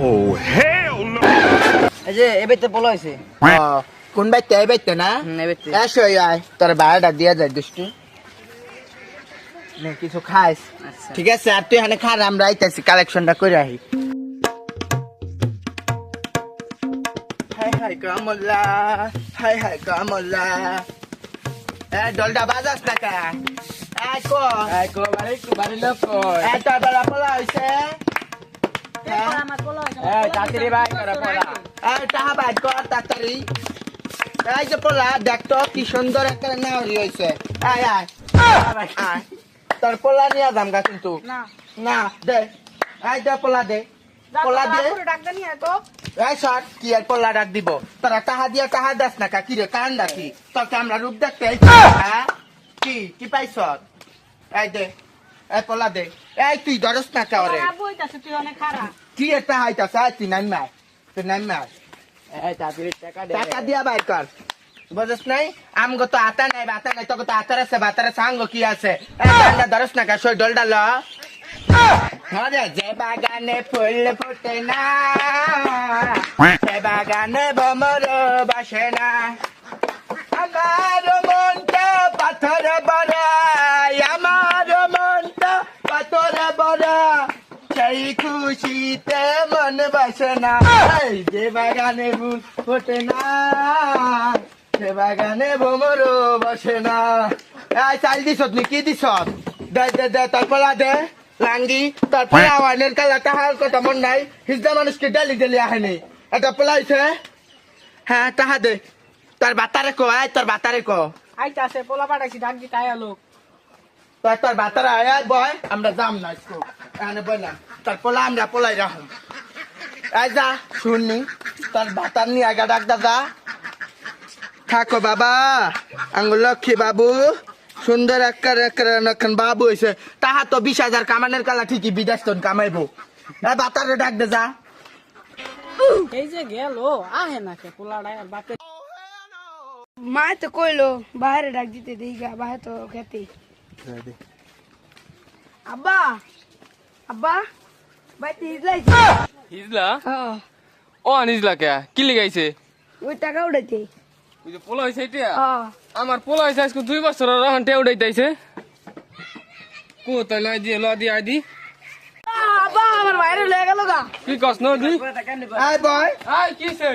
Oh, hell no! এই যে এবার তো বলা হয়েছে। কোন বাইতে এই বাইতে না। এসো আয়। তোর ভাড়াটা দিয়া যায় দুষ্টু। নে, কিছু খাইস। আচ্ছা। ঠিক আছে আর তুই এখানে খার আমরা আইতাছি কালেকশনটা করে আহি। হাই হাই কমলা হাই হাই কমলা। এ ডলটা বাজাস না কা? এই কো এই কো বাড়ি বাড়ি লোক কই এই তোর বেলা পলা হইছে পোলা কি সুন্দর একটা নাওরি হইছে। আয় আয়। আয়। তোর পোলা নিয়ে যাম গা কিন্তু। না। না দে। এই দে পোলা দে। পোলা দে। ডাক্তার নিয়ে তো। এই সর কি আর পোলা ডাক দিব? তোরা টাহা দিয়া টাহা দাস না কা কি রে কান ডাকি তোকে আমরা রূপ দেখতে হ্যাঁ? কি কি পাইছ? এই দে। এই পোলা দে। এই তুই ধরস না কা ওরে। তুই অনেক খারাপ। কি একটা আয় তুই নাম মার তুই নাম মার এই টাকা দিয়া বাইর কর বুঝছ নাই আমগো তো আতা নাই বাতা নাই তোকে তো আতার আছে বাতার আছে আঙ্গো কি আছে ধরস না কা সই ডল ডাল যে বাগানে ফুল ফুটে না সে বাগানে ভমর বাসে না আমার মনটা পাথর বড়া সেই খুশিতে মন বসে না যে বাগানে ফুল ফোটে না সে বাগানে ভমর বসে না এই চাল দিছ নি কি দিছ দে দে দে তারপর দে লাঙ্গি। তারপরে আওয়ানের কালা তাহার কথা মন নাই। হিজদা মানুষকে ডেলি ডেলি আহেনি এটা পলাইছে। হ্যাঁ তাহা দে। তোর বাতারে কো আয় তোর বাতারে কো। আইতাছে পোলা পাঠাইছি ডাক দিতে আয়া লোক তোর তোর বাতারে আয় বয় আমরা যাম না স্কুল এখানে বই না। তোর পোলা আমরা পোলাই রাখুন। আয় যা শুননি? তোর বাতার নিয়ে আগা ডাক দাদা। থাকো বাবা। আঙ্গুল লক্ষ্মী বাবু। সুন্দর এখন বাবু হয়েছে তাহা তো বিশ হাজার কামানের কালা ঠিকই বিদেশ তোর কামাইবো। বাতারে ডাক দে যা। এই যে গেল আহে না কে পোলাটা বাপে মা তো কইলো বাইরে ডাক দিতে দিগা বাইরে তো খেতে আব্বা আব্বা বাইতে ইজলাইছে হিজলা হ্যাঁ ও আনিজলা কে কি লিগাইছে ওই টাকা উঠাইছে ওই যে পোলা হয়েছে এটা হ্যাঁ আমার পোলা হয়েছে আজকে দুই বছর রহন টে উঠাইতেছে কো তাই লাই দিয়ে ল দিয়ে আই আমার বাইরে লয়ে গেল গা। কি কস ন দি আয় বয়। আই কিছে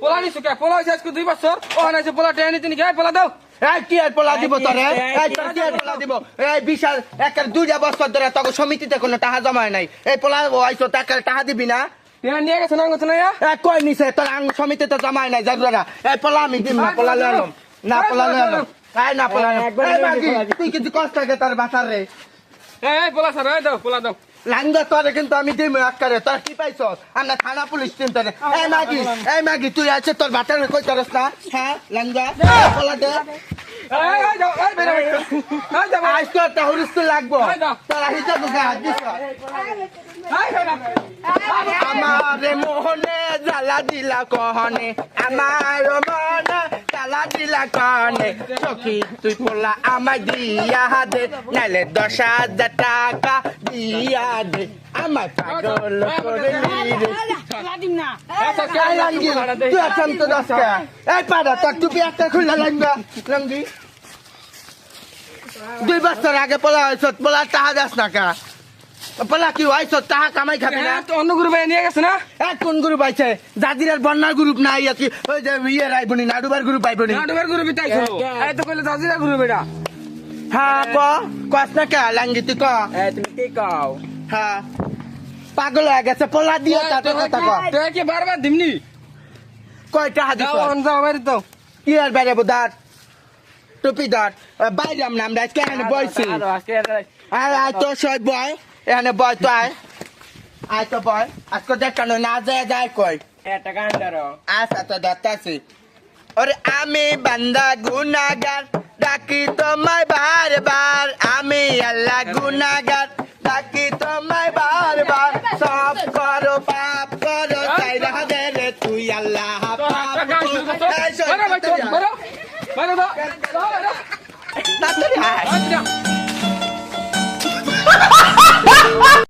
পোলা নিছো কে? পোলা হয়েছে আজকে দুই বছর। ও আনাইছে পোলা টে আনিতে নাকি আই পোলা দাও। এই কি আর পোলা দিব তোরে? এই তোর কি আর পোলা দিব? এই বিশাল একের দুইটা বছর ধরে তোকে সমিতিতে কোনো টাকা জমায় নাই। এই পোলা আইসো তাকে টাকা দিবি না? নিয়ে গেছে না গেছে না এ কই নিছে? তোর আং সমিতিতে জমায় নাই না এই পোলা আমি দিম না পোলা লয়ে আলম। না পোলা লয়ে আলম। না পোলা তুই কিছু কষ্ট তোর বাসার রে। এই এই পোলা স্যার দাও পোলা দাও। লাঙ্গা তোরে কিন্তু আমি দিম আকারে তোর কি পাইছ আমরা থানা পুলিশ টিম তোরে এই মাগি এই মাগি তুই আছে তোর বাটার কই না হ্যাঁ লাঙ্গা দে আজ তো একটা লাগবো। তোরা আমার মোহনে জ্বালা দিলা কহনে আমার মনে দিলা কহনে সখী, তুই পোলা আমায় দিয়া দে, নাইলে দশ হাজার টাকা দিয়া দে। আমার পাগল করলি রে। তুই আসাম তো দশ এই পাড়া, তোর টুপি একটা খুললা লাঙ্গা লাঙ্গি? দুই বছর আগে পোলা হয়েছ, পোলা টাহা দাস না কা। পোলা কি হয়েছ টাহা কামাই খাবি না। হ্যাঁ তো অন্য গ্রুপে নিয়ে গেছে না? এক কোন গ্রুপ আইছে জাদিরের বন্যার গ্রুপ না ইয়া কি ওই যে ইয়ে রাইবনি নাডুবার গ্রুপ আইবনি গ্রুপে তাইছো। এই তো কইলে জাজিরা গ্রুপ এটা হ্যাঁ ক? কস না কা? লাঙ্গি তুই ক? এই তুমি কি কও? হ্যাঁ। পাগল হয়ে গেছে পোলা দিয়ে তাতে কথা ক। তুই কি বারবার দিমনি? কয় টাহা দিছ? যাও অন যাও বাইরে তো। কি আর বাইরে দাঁত টুপি দাঁত বাইরে আমরা আমরা আজকে বইছি। আরও আয় তো সই বয়। এখানে বয় তো আয় আয় তো বয় আজকে দেখানো না যায় যায় কই একটা গান ধরো আচ্ছা তো দত্তাছি ওরে আমি বান্দা গুনাগার ডাকি তোমায় বারবার আমি আল্লাহ গুনাগার ডাকি তোমায় বারবার সব করো পাপ করো রাধে রে তুই আল্লাহ পাপ